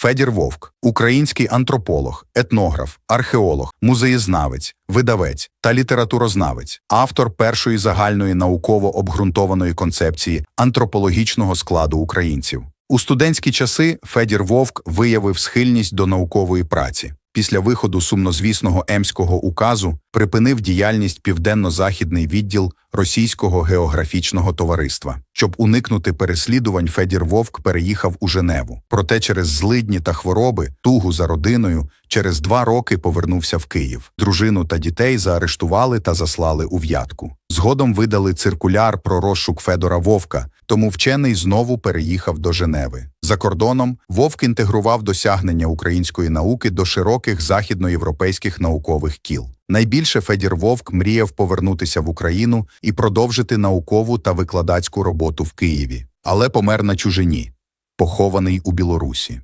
Федір Вовк, український антрополог, етнограф, археолог, музеєзнавець, видавець та літературознавець, автор першої загальної науково обґрунтованої концепції антропологічного складу українців. У студентські часи Федір Вовк виявив схильність до наукової праці. Після виходу сумнозвісного Емського указу припинив діяльність Південно-Західний відділ Російського географічного товариства. Щоб уникнути переслідувань, Федір Вовк переїхав у Женеву. Проте через злидні та хвороби, тугу за родиною, через два роки повернувся в Київ. Дружину та дітей заарештували та заслали у в'ятку. Згодом видали циркуляр про розшук Федора Вовка, тому вчений знову переїхав до Женеви. За кордоном Вовк інтегрував досягнення української науки до широких західноєвропейських наукових кіл. Найбільше Федір Вовк мріяв повернутися в Україну і продовжити наукову та викладацьку роботу в Києві, але помер на чужині, похований у Білорусі.